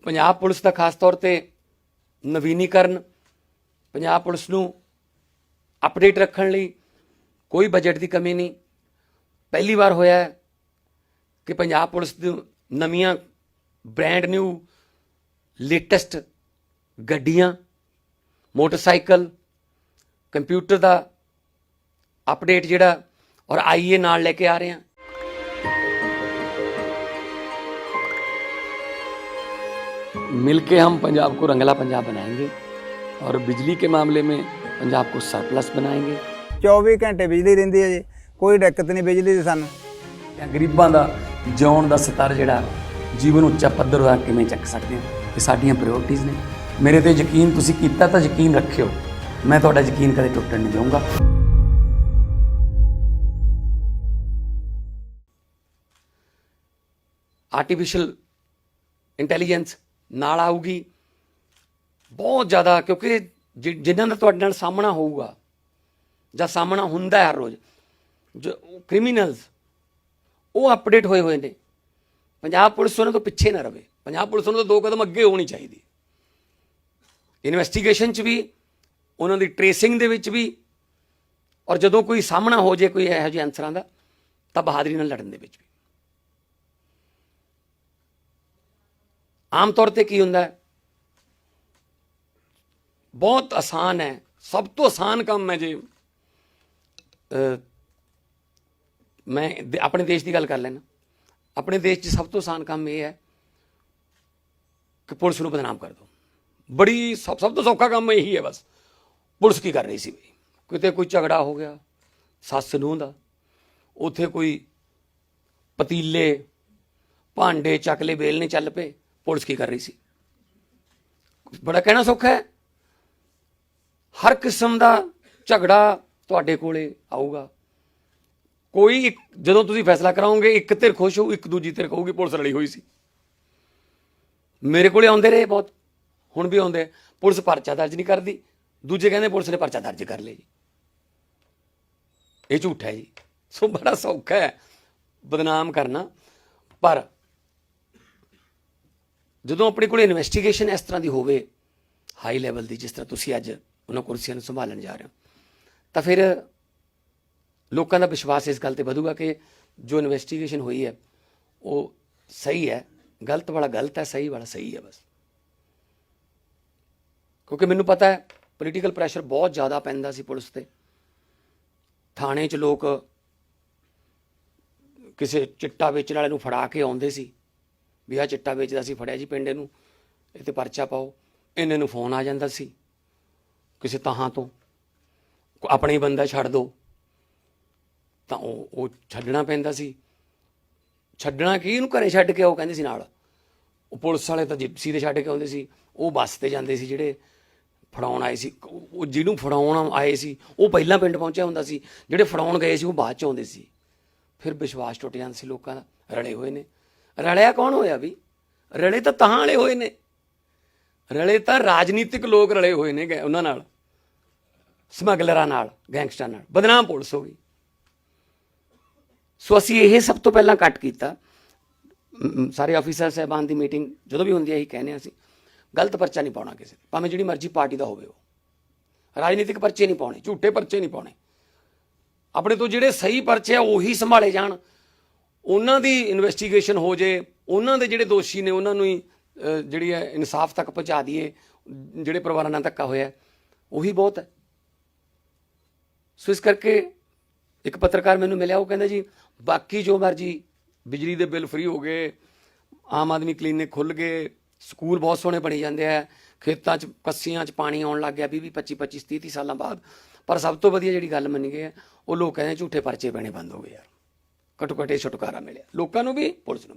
Punjab police ਦਾ ਖਾਸ ਤੌਰ ਤੇ ਨਵੀਨੀਕਰਨ, ਪੰਜਾਬ ਪੁਲਿਸ ਨੂੰ ਅਪਡੇਟ ਰੱਖਣ ਲਈ ਕੋਈ ਬਜਟ ਦੀ ਕਮੀ ਨਹੀਂ। ਪਹਿਲੀ ਵਾਰ ਹੋਇਆ ਹੈ ਕਿ ਪੰਜਾਬ ਪੁਲਿਸ ਦੀ ਨਵੀਆਂ ਬ੍ਰਾਂਡ ਨਿਊ ਲੇਟੈਸਟ ਗੱਡੀਆਂ, ਮੋਟਰਸਾਈਕਲ ਕੰਪਿਊਟਰ ਦਾ ਅਪਡੇਟ ਜਿਹੜਾ ਔਰ ਆਈਏ ਨਾਲ ਲੈ ਕੇ ਆ ਰਹੇ ਹਾਂ। मिलके हम पंजाब को रंगला पंजाब बनाएंगे और बिजली के मामले में पंजाब को सरप्लस बनाएंगे 24 ਘੰਟੇ ਬਿਜਲੀ ਰਹਿੰਦੀ ਹੈ ਜੀ ਕੋਈ ਦਿੱਕਤ ਨਹੀਂ ਬਿਜਲੀ ਦੀ ਸਾਨੂੰ ਜਾਂ ਗਰੀਬਾਂ ਦਾ ਜਿਉਣ ਦਾ ਸਤਰ ਜਿਹੜਾ ਜੀਵਨ ਉੱਚਾ ਪੱਧਰ ਹੋਇਆ ਕਿਵੇਂ ਚੱਕ ਸਕਦੇ ਹਾਂ ਇਹ ਸਾਡੀਆਂ ਪ੍ਰਾਇੋਰਟੀਆਂ ਨੇ ਮੇਰੇ ਤੇ ਯਕੀਨ ਤੁਸੀਂ ਕੀਤਾ ਤਾਂ ਯਕੀਨ ਰੱਖਿਓ ਮੈਂ ਤੁਹਾਡਾ ਯਕੀਨ ਕਦੇ ਟੁੱਟਣ ਨਹੀਂ ਦਊਂਗਾ ਆਰਟੀਫੀਸ਼ੀਅਲ ਇੰਟੈਲੀਜੈਂਸ ਨਾਲ ਆਊਗੀ। ਬਹੁਤ ਜ਼ਿਆਦਾ, ਕਿਉਂਕਿ ਜਿ- ਜਿਨ੍ਹਾਂ ਦਾ ਤੁਹਾਡੇ ਨਾਲ ਸਾਹਮਣਾ ਹੋਊਗਾ, ਜਾਂ ਸਾਹਮਣਾ ਹੁੰਦਾ ਹੈ ਹਰ ਰੋਜ਼, ਜੋ ਕ੍ਰਿਮੀਨਲਸ ਉਹ ਅਪਡੇਟ ਹੋਏ ਹੋਏ ਨੇ। ਪੰਜਾਬ ਪੁਲਿਸ ਉਹਨਾਂ ਤੋਂ ਪਿੱਛੇ ਨਾ ਰਵੇ। ਪੰਜਾਬ ਪੁਲਿਸ ਉਹਨਾਂ ਤੋਂ ਦੋ ਕਦਮ ਅੱਗੇ ਹੋਣੀ ਚਾਹੀਦੀ। ਇਨਵੈਸਟੀਗੇਸ਼ਨ 'ਚ ਵੀ, ਉਹਨਾਂ ਦੀ ਟ੍ਰੇਸਿੰਗ ਦੇ ਵਿੱਚ ਵੀ, ਔਰ ਜਦੋਂ ਕੋਈ ਸਾਹਮਣਾ ਹੋ ਜੇ ਕੋਈ ਇਹੋ ਜਿਹੇ ਅਨਸਰਾਂ ਦਾ, ਤਾਂ ਬਹਾਦਰੀ ਨਾਲ ਲੜਨ ਦੇ ਵਿੱਚ ਵੀ। ਆਮ ਤੌਰ ਤੇ ਕੀ ਹੁੰਦਾ ਹੈ? ਬਹੁਤ ਆਸਾਨ ਹੈ, ਸਭ ਤੋਂ ਆਸਾਨ ਕੰਮ ਹੈ ਜੇ ਮੈਂ ਦੇ- ਆਪਣੇ ਦੇਸ਼ ਦੀ ਗੱਲ ਕਰ ਲੈਣਾ ਆਪਣੇ ਦੇਸ਼ 'ਚ ਸਭ ਤੋਂ ਆਸਾਨ ਕੰਮ ਇਹ ਹੈ ਕਿ ਪੁਲਿਸ ਨੂੰ ਬਦਨਾਮ ਕਰ ਦੋ ਬੜੀ ਸਭ ਸਭ ਤੋਂ ਸੌਖਾ ਕੰਮ ਇਹੀ ਹੈ ਬਸ। ਪੁਲਿਸ ਕੀ ਕਰ ਰਹੀ ਸੀ ਬਈ? ਕਿਤੇ ਕੋਈ ਝਗੜਾ ਹੋ ਗਿਆ, ਸੱਸ ਨੂੰ ਦਾ, ਉਥੇ ਕੋਈ ਪਤੀਲੇ, ਭਾਂਡੇ ਚੱਕਲੇ ਵੇਲਣੇ ਚੱਲ ਪਏ। ਪੁਲਿਸ ਕੀ ਕਰ ਰਹੀ ਸੀ? ਬੜਾ ਕਹਿਣਾ ਸੌਖਾ ਹੈ। ਹਰ ਕਿਸਮ ਦਾ ਝਗੜਾ ਤੁਹਾਡੇ ਕੋਲੇ ਆਊਗਾ। ਕੋਈ ਇੱਕ, ਜਦੋਂ ਤੁਸੀਂ ਫੈਸਲਾ ਕਰਾਓਗੇ, ਇੱਕ ਧਿਰ ਖੁਸ਼ ਹੋਊ, ਇੱਕ ਦੂਜੀ ਧਿਰ ਕਹੂਗੀ, ਪੁਲਿਸ ਰਲੀ ਹੋਈ ਸੀ। ਮੇਰੇ ਕੋਲੇ ਆਉਂਦੇ ਰਹੇ ਬਹੁਤ, ਹੁਣ ਵੀ ਆਉਂਦੇ ਪੁਲਿਸ ਪਰਚਾ ਦਰਜ ਨਹੀਂ ਕਰਦੀ। ਦੂਜੇ ਕਹਿੰਦੇ ਪੁਲਿਸ ਨੇ ਪਰਚਾ ਦਰਜ ਕਰ ਲਿਆ ਜੀ। ਇਹ ਝੂਠ ਹੈ ਜੀ। ਸੋ ਬੜਾ ਸੌਖਾ ਹੈ ਬਦਨਾਮ ਕਰਨਾ। ਪਰ ਜਦੋਂ ਆਪਣੇ ਕੋਲ ਇਨਵੈਸਟੀਗੇਸ਼ਨ ਇਸ ਤਰ੍ਹਾਂ ਦੀ ਹੋਵੇ ਹਾਈ ਲੈਵਲ ਦੀ, ਜਿਸ ਤਰ੍ਹਾਂ ਤੁਸੀਂ ਅੱਜ ਉਹਨਾਂ ਕੁਰਸੀਆਂ ਨੂੰ ਸੰਭਾਲਣ ਜਾ ਰਹੇ ਹੋ, ਤਾਂ ਫਿਰ ਲੋਕਾਂ ਦਾ ਵਿਸ਼ਵਾਸ ਇਸ ਗੱਲ ਤੇ ਵਧੂਗਾ ਕਿ ਜੋ ਇਨਵੈਸਟੀਗੇਸ਼ਨ ਹੋਈ ਹੈ, ਉਹ ਸਹੀ ਹੈ, ਗਲਤ ਵਾਲਾ ਗਲਤ ਹੈ, ਸਹੀ ਵਾਲਾ ਸਹੀ ਹੈ ਬਸ। ਕਿਉਂਕਿ ਮੈਨੂੰ ਪਤਾ ਹੈ ਪੋਲੀਟੀਕਲ ਪ੍ਰੈਸ਼ਰ ਬਹੁਤ ਜ਼ਿਆਦਾ ਪੈਂਦਾ ਸੀ ਪੁਲਿਸ ਤੇ। ਥਾਣੇ 'ਚ ਲੋਕ ਕਿਸੇ ਚਿੱਟਾ ਵੇਚਣ ਵਾਲੇ ਨੂੰ ਫੜਾ ਕੇ ਆਉਂਦੇ ਸੀ। ਵੀ ਆ ਚਿੱਟਾ ਵੇਚਦਾ ਸੀ, ਫੜਿਆ ਜੀ ਪਿੰਡ ਨੂੰ ਇਹ ਤੇ ਪਰਚਾ ਪਾਓ। ਇਹਨੇ ਨੂੰ ਫੋਨ ਆ ਜਾਂਦਾ ਸੀ, ਕਿਸੇ ਤਾਹਾਂ ਤੋਂ। ਕੋ- ਆਪਣਾ ਬੰਦਾ ਛੱਡ ਦੋ। ਤਾਂ ਉਹ ਉਹ ਛੱਡਣਾ ਪੈਂਦਾ ਸੀ। ਛੱਡਣਾ ਕੀ ਇਹਨੂੰ ਘਰੇ ਛੱਡ ਕੇ ਆਓ ਕਹਿੰਦੇ ਸੀ ਨਾਲ। ਉਹ ਪੁਲਿਸ ਵਾਲੇ ਤਾਂ ਜਿਪਸੀ ਤੇ ਛੱਡ ਕੇ ਆਉਂਦੇ ਸੀ। ਉਹ ਬੱਸ ਤੇ ਜਾਂਦੇ ਸੀ ਜਿਹੜੇ ਫੜਾਉਣ ਆਏ ਸੀ। ਉਹ ਉਹ ਜਿਹਨੂੰ ਫੜਾਉਣ ਆਏ ਸੀ, ਉਹ ਪਹਿਲਾਂ ਪਿੰਡ ਪਹੁੰਚਿਆ ਹੁੰਦਾ ਸੀ। ਜਿਹੜੇ ਫੜਾਉਣ ਗਏ ਸੀ, ਉਹ ਬਾਅਦ ਚ ਆਉਂਦੇ ਸੀ। ਫਿਰ ਵਿਸ਼ਵਾਸ ਟੁੱਟ ਜਾਂਦਾ ਸੀ, ਲੋਕਾਂ ਦਾ ਰਲੇ ਹੋਏ ਨੇ। ਰਲਿਆ ਕੌਣ ਹੋਇਆ ਵੀ? ਰਲੇ ਤਾਂ ਤਾਂ ਵਾਲੇ ਹੋਏ ਨੇ। ਰਲੇ ਤਾਂ ਰਾਜਨੀਤਿਕ ਲੋਕ ਰਲੇ ਹੋਏ ਨੇ ਗਏ ਉਹਨਾਂ ਨਾਲ। ਸਮਗਲਰਾਂ ਨਾਲ, ਗੈਂਗਸਟਰਾਂ ਨਾਲ। ਬਦਨਾਮ ਪੁਲਿਸ ਹੋ ਗਈ। ਸੋ ਅਸੀਂ ਇਹ ਸਭ ਤੋਂ ਪਹਿਲਾਂ ਕੱਟ ਕੀਤਾ। ਸਾਰੇ ਆਫੀਸਰ ਸਹਿਬਾਨ ਦੀ ਮੀਟਿੰਗ ਜਦੋਂ ਵੀ ਹੁੰਦੀ ਹੈ, ਇਹੀ ਕਹਿੰਦੇ ਹਾਂ ਅਸੀਂ। ਗਲਤ ਪਰਚਾ ਨਹੀਂ ਪਾਉਣਾ ਕਿਸੇ ਭਾਵੇਂ ਜਿਹੜੀ ਮਰਜ਼ੀ ਪਾਰਟੀ ਦਾ ਹੋਵੇ ਉਹ। ਰਾਜਨੀਤਿਕ ਪਰਚੇ ਨਹੀਂ ਪਾਉਣੇ, ਝੂਠੇ ਪਰਚੇ ਨਹੀਂ ਪਾਉਣੇ। ਆਪਣੇ ਤੋਂ ਜਿਹੜੇ ਸਹੀ ਪਰਚੇ ਆ, ਉਹੀ ਸੰਭਾਲੇ ਜਾਣ। ਉਹਨਾਂ ਦੀ ਇਨਵੈਸਟੀਗੇਸ਼ਨ ਹੋ ਜੇ, ਉਹਨਾਂ ਦੇ ਜਿਹੜੇ ਦੋਸ਼ੀ ਨੇ, ਉਹਨਾਂ ਨੂੰ ਹੀ ਜਿਹੜੀ ਹੈ ਇਨਸਾਫ ਤੱਕ ਪਹੁੰਚਾ ਦਈਏ, ਜਿਹੜੇ ਪਰਿਵਾਰਾਂ ਨਾਲ ਧੱਕਾ ਹੋਇਆ ਉਹੀ ਬਹੁਤ ਹੈ। ਸੋ ਇਸ ਕਰਕੇ ਇੱਕ ਪੱਤਰਕਾਰ ਮੈਨੂੰ ਮਿਲਿਆ, ਉਹ ਕਹਿੰਦਾ ਜੀ, ਬਾਕੀ ਜੋ ਮਰਜ਼ੀ ਬਿਜਲੀ ਦੇ ਬਿੱਲ ਫ੍ਰੀ ਹੋ ਗਏ, ਆਮ ਆਦਮੀ ਕਲੀਨਿਕ ਖੁੱਲ ਗਏ, ਸਕੂਲ ਬਹੁਤ ਸੋਹਣੇ ਬਣੇ ਜਾਂਦੇ ਆ, ਖੇਤਾਂ 'ਚ ਕੱਸੀਆਂ 'ਚ ਪਾਣੀ ਆਉਣ ਲੱਗ ਗਿਆ 20 25 25 30 30 ਸਾਲਾਂ ਬਾਅਦ, ਪਰ ਸਭ ਤੋਂ ਵਧੀਆ ਜਿਹੜੀ ਗੱਲ ਮੰਨੀ ਗਈ ਹੈ ਉਹ ਲੋਕ ਕਹਿੰਦੇ ਝੂਠੇ ਪਰਚੇ ਪੈਣੇ ਬੰਦ ਹੋ ਗਏ ਯਾਰ। ਘੱਟੋ ਘੱਟ ਇਹ ਛੁਟਕਾਰਾ ਮਿਲਿਆ। ਲੋਕਾਂ ਨੂੰ ਵੀ ਪੁਲਿਸ ਨੂੰ ਵੀ